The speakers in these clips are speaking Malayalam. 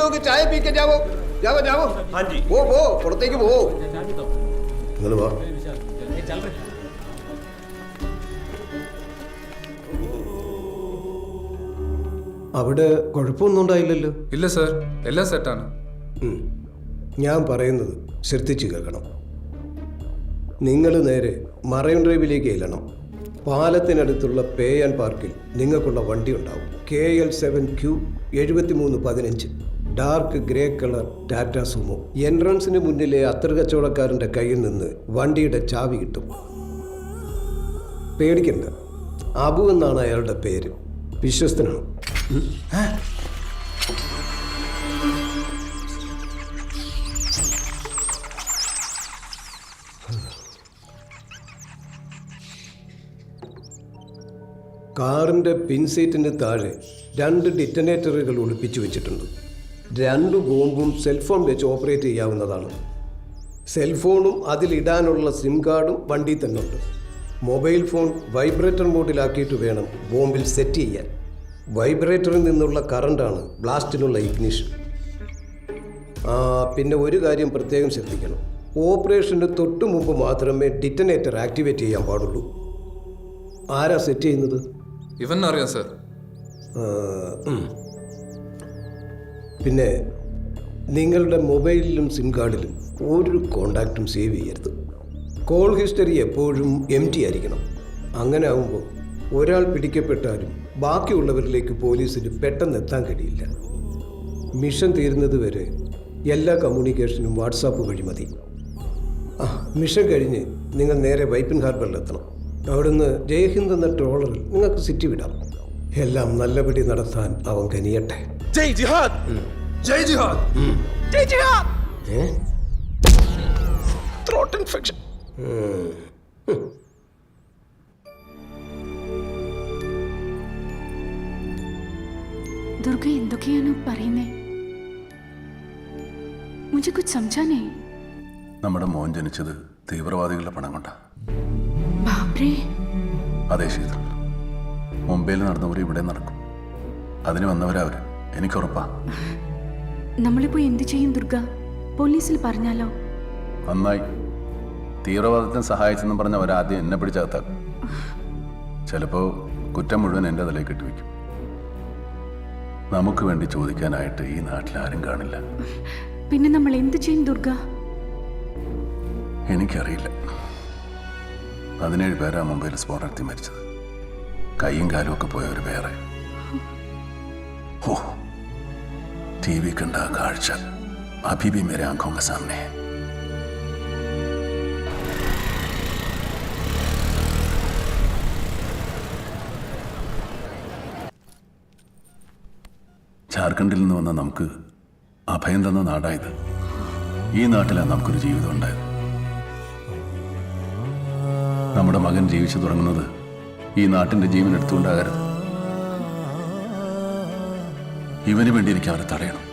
तुम लोग चाय पी के जाओ जाओ जाओ हाँ जी वो वो പുറത്തേക്ക് പോ നിങ്ങൾ വാ അവിടെ കുഴപ്പമൊന്നും ഉണ്ടായില്ലല്ലോ ഇല്ല സർ എല്ലാം സെറ്റാണ് ഉം. ഞാൻ പറയുന്നത് ശ്രദ്ധിച്ചു കേൾക്കണം നിങ്ങൾ നേരെ മറൈൻ ഡ്രൈവിലേക്ക് ചെല്ലണം പാലത്തിനടുത്തുള്ള പേ ആൻഡ് പാർക്കിൽ നിങ്ങൾക്കുള്ള വണ്ടി ഉണ്ടാവും കെ എൽ സെവൻ ക്യൂ എഴുപത്തി മൂന്ന് പതിനഞ്ച് Dark grey colour Tata Sumo. എൻട്രൻസിന് മുന്നിലെ അത്ര കച്ചവടക്കാരന്റെ കയ്യിൽ നിന്ന് വണ്ടിയുടെ ചാവി കിട്ടും. പേടിക്കണ്ട. അബു എന്നാണ് അയാളുടെ പേര്. വിശ്വസ്തനാണ്. കാറിന്റെ പിൻസീറ്റിന് താഴെ രണ്ട് ഡിറ്റനേറ്ററുകൾ ഒളിപ്പിച്ചു വെച്ചിട്ടുണ്ട്. രണ്ട് ബോംബും സെൽഫോൺ വെച്ച് ഓപ്പറേറ്റ് ചെയ്യാവുന്നതാണ്. സെൽഫോണും അതിലിടാനുള്ള സിം കാർഡും വണ്ടി തന്നെ ഉണ്ട്. മൊബൈൽ ഫോൺ വൈബ്രേറ്റർ മോഡിലാക്കിയിട്ട് വേണം ബോംബിൽ സെറ്റ് ചെയ്യാൻ. വൈബ്രേറ്ററിൽ നിന്നുള്ള കറണ്ടാണ് ബ്ലാസ്റ്റിനുള്ള ഇഗ്നിഷൻ പിന്നെ ഒരു കാര്യം പ്രത്യേകം ശ്രദ്ധിക്കണം. ഓപ്പറേഷന് തൊട്ട് മുമ്പ് മാത്രമേ ഡിറ്റനേറ്റർ ആക്ടിവേറ്റ് ചെയ്യാൻ പാടുള്ളൂ. ആരാ സെറ്റ് ചെയ്യുന്നത്? ഇവൻ അറിയാം സർ. പിന്നെ നിങ്ങളുടെ മൊബൈലിലും സിം കാർഡിലും ഒരു കോണ്ടാക്റ്റും സേവ് ചെയ്യരുത്. കോൾ ഹിസ്റ്ററി എപ്പോഴും എം ടി ആയിരിക്കണം. അങ്ങനെ ആകുമ്പോൾ ഒരാൾ പിടിക്കപ്പെട്ടാലും ബാക്കിയുള്ളവരിലേക്ക് പോലീസിന് പെട്ടെന്ന് എത്താൻ കഴിയില്ല. മിഷൻ തീരുന്നത് വരെ എല്ലാ കമ്മ്യൂണിക്കേഷനും വാട്സാപ്പ് വഴി മതി. ആ മിഷൻ കഴിഞ്ഞ് നിങ്ങൾ നേരെ വൈപ്പിൻ ഹാർബറിലെത്തണം അവിടുന്ന് ജയഹിന്ദ് എന്ന ട്രോളറിൽ നിങ്ങൾക്ക് സിറ്റി വിടാം. എല്ലാം നല്ലപടി നടത്താൻ അവൻ കനിയട്ടെ. ജയ് ജിഹാദ്! ജയ് ജിഹാദ്! ജയ് ജിഹാദ്! ത്രോട്ട് ഇൻഫെക്ഷൻ ദുർഗ എന്തൊക്കെയാണ് പറയുന്നേ? മുझे കുച്ച് समझा നമ്മുടെ മോൻ ജനിച്ചത് തീവ്രവാദികളുടെ പണം കൊണ്ടാ. ബാബ്രേ അതേ ശീതം മുംബൈയിൽ നടന്നവർ ഇവിടെ നടക്കും. അതിന് വന്നവരവർ എനിക്കുറപ്പാ. നമ്മളിപ്പോ എന്ത് ചെയ്യും ദുർഗ? പോലീസിൽ പറഞ്ഞാലോ? നന്നായി. തീവ്രവാദത്തിന് സഹായിച്ചെന്ന് പറഞ്ഞ ഒരാദ്യം എന്നെ പിടിച്ചകത്താക്കും. ചിലപ്പോൾ കുറ്റം മുഴുവൻ എന്റെ തലയിൽ വെക്കും നമുക്ക് വേണ്ടി ചോദിക്കാനായിട്ട് ഈ നാട്ടിൽ ആരും കാണില്ല. പിന്നെ നമ്മൾ എന്ത് ചെയ്യും ദുർഗ? എനിക്കറിയില്ല. പതിനേഴ് പേരാ മുംബൈയിൽ സ്ഫോടനത്തിൽ മരിച്ചത്. കൈയും കാലും ഒക്കെ പോയവർ വേറെ. ഓ ടി വി കണ്ട കാഴ്ച. അഭിബി മേരെ ആഖോങ്ക സാമനെ. ജാർഖണ്ഡിൽ നിന്ന് വന്ന നമുക്ക് അഭയം തന്ന നാടായത് ഈ നാട്ടിലാണ് നമുക്കൊരു ജീവിതം ഉണ്ടായത്. നമ്മുടെ മകൻ ജീവിച്ചു തുടങ്ങുന്നത് ഈ നാട്ടിന്റെ ജീവൻ എടുത്തുകൊണ്ടാകരുത്. ഇവന് വേണ്ടി എനിക്ക് അവരെ തടയണം.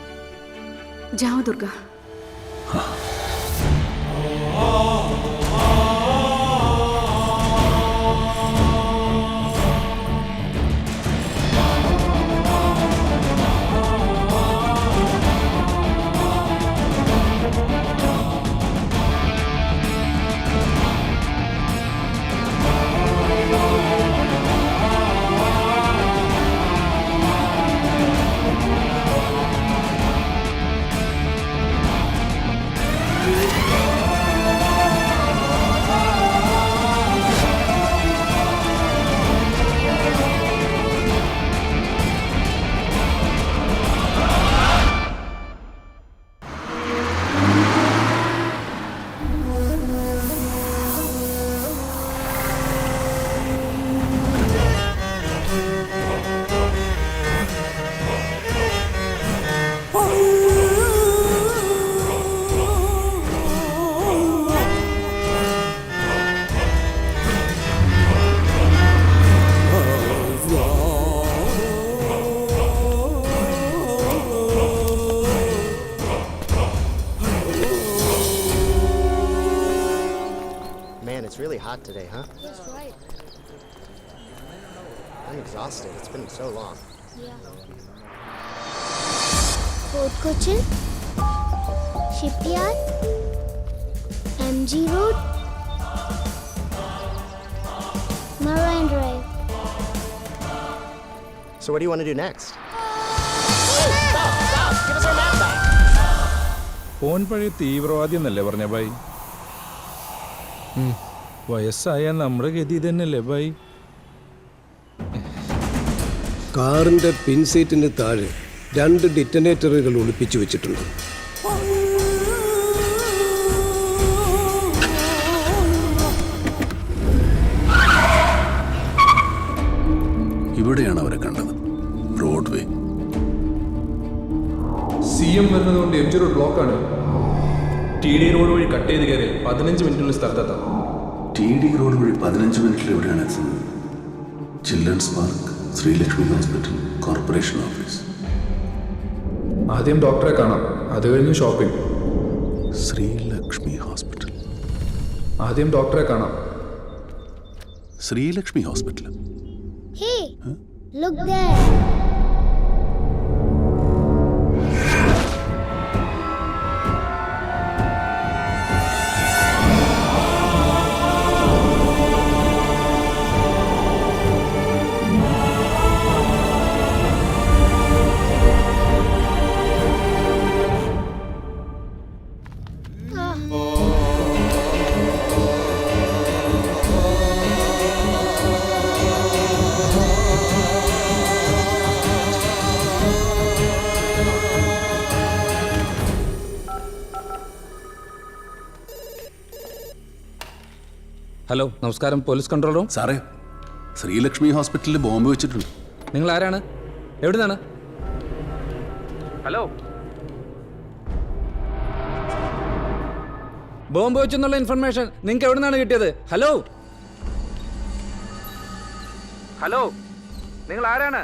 Java Durga today, huh? That's right. I'm exhausted. It's been so long. For South Cochin, Shipyard, MG Road, Marine Drive. So what do you want to do next? ഓൻ പഴയ തീവ്രവാദി എന്നല്ലേ പറഞ്ഞ ബൈ ഉം. വയസ്സായ നമ്മുടെ ഗതി തന്നെയല്ലേ ബൈ? കാറിന്റെ പിൻസീറ്റിന് താഴെ രണ്ട് ഡിറ്റനേറ്ററുകൾ ഒളിപ്പിച്ചു വെച്ചിട്ടുണ്ട്. ഇവിടെയാണ് അവരെ കണ്ടത്. റോഡ്വേ സി എം വരുന്നതുകൊണ്ട് എം ജി റോഡ് ബ്ലോക്കാണ് ടി ഡി റോഡ് വഴി കട്ട് ചെയ്ത് കയറി പതിനഞ്ച് മിനിറ്റിനുള്ളിൽ സ്ഥലത്തെത്താം. ടി ഡി റോഡ് വഴി പതിനഞ്ച് മിനിറ്റിൽ എവിടെയാണ് എത്തുന്നത്? Children's park Sreelakshmi hospital corporation office. ആദ്യം ഡോക്ടറെ കാണാം. അത് കഴിഞ്ഞ് ഷോപ്പിംഗ്. ശ്രീലക്ഷ്മി ഹോസ്പിറ്റൽ. ആദ്യം ഡോക്ടറെ കാണാം. Sreelakshmi hospital. Hey, look there. Hello നമസ്കാരം. പോലീസ് കൺട്രോൾ റൂം സാറേ ശ്രീലക്ഷ്മി ഹോസ്പിറ്റലിൽ ബോംബ് വെച്ചിട്ടുണ്ട്. നിങ്ങൾ ആരാണ് എവിടുന്നാണ്? ഹലോ. ബോംബ് വെച്ചെന്നുള്ള ഇൻഫർമേഷൻ നിങ്ങൾക്ക് എവിടുന്നാണ് കിട്ടിയത്? ഹലോ? ഹലോ. നിങ്ങൾ ആരാണ്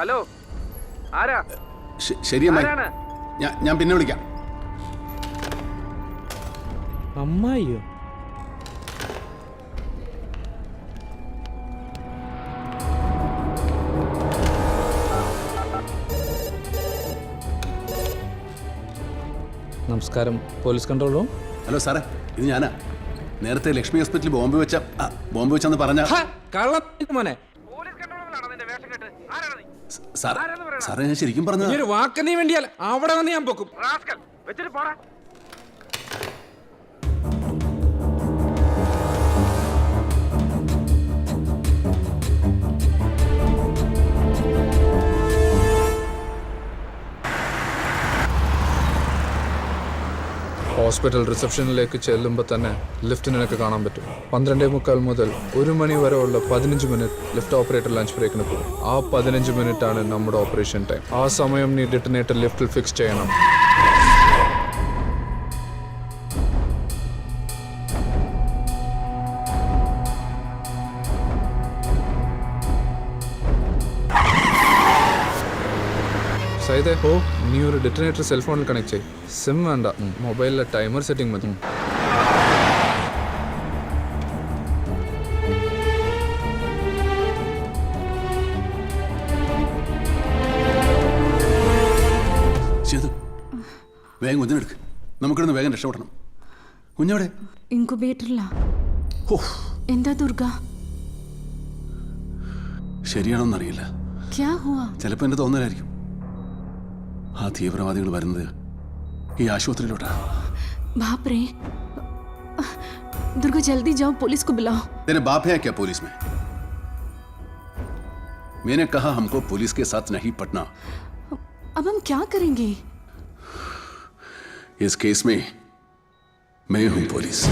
ഹലോ. ആരാ? ശരിയാണ് ആരാണ്? ഞാൻ പിന്നെ വിളിക്കാം. അമ്മായിയോ? നമസ്കാരം. Police control room? ഹലോ സാറേ ഇത് ഞാനാ. നേരത്തെ ലക്ഷ്മി ഹോസ്പിറ്റലിൽ ബോംബ് വെച്ച ആ, ബോംബ് വെച്ചെന്ന് പറഞ്ഞ മോനെ. സാർ സാറേ ഞാൻ ശരിക്കും പറഞ്ഞ ഒരു വാക്ക് നീ വേണ്ടിയാൽ അവിടെ വന്ന് ഞാൻ പൊക്കും. ഹോസ്പിറ്റൽ റിസപ്ഷനിലേക്ക് ചെല്ലുമ്പോൾ തന്നെ ലിഫ്റ്റ് നിനക്ക് കാണാൻ പറ്റും. പന്ത്രണ്ടേ മുക്കാൽ മുതൽ ഒരു മണി വരെ ഉള്ള പതിനഞ്ച് മിനിറ്റ് ലിഫ്റ്റ് ഓപ്പറേറ്റർ ലഞ്ച് ബ്രേക്കിന് പോകും. ആ പതിനഞ്ച് മിനിറ്റ് ആണ് നമ്മുടെ ഓപ്പറേഷൻ ടൈം. ആ സമയം നീ ഡിറ്റനേറ്റർ ലിഫ്റ്റിൽ ഫിക്സ് ചെയ്യണം. സൈതേ ഓ നീ ഒരു ഡിറ്റനേറ്റർ സെൽഫോണിൽ കണക്ട് ചെയ് സിം വേണ്ട. മൊബൈലിലെ ടൈമർ സെറ്റിംഗ് മതി. വേഗം കുഞ്ഞിനെടുക്ക് നമുക്കിടുന്ന് വേഗം രക്ഷപ്പെടണം. കുഞ്ഞവിടെ? ഇൻകുബേറ്ററിലാ ഓ എന്താ ദുർഗ? ശരിയാണോന്നറിയില്ല. ചിലപ്പോ എന്റെ തോന്നലായിരിക്കും. ആ തീവ്രവാദികൾ വരുന്നത് ഈ ആശുപത്രിയിലോട്ടാ बाप रे दुर्गा जल्दी जाओ पुलिस को बुलाओ तेरे बाप है क्या पुलिस में मैंने कहा हमको पुलिस के साथ नहीं पटना अब हम क्या करेंगे इस केस में मैं हूं पुलिस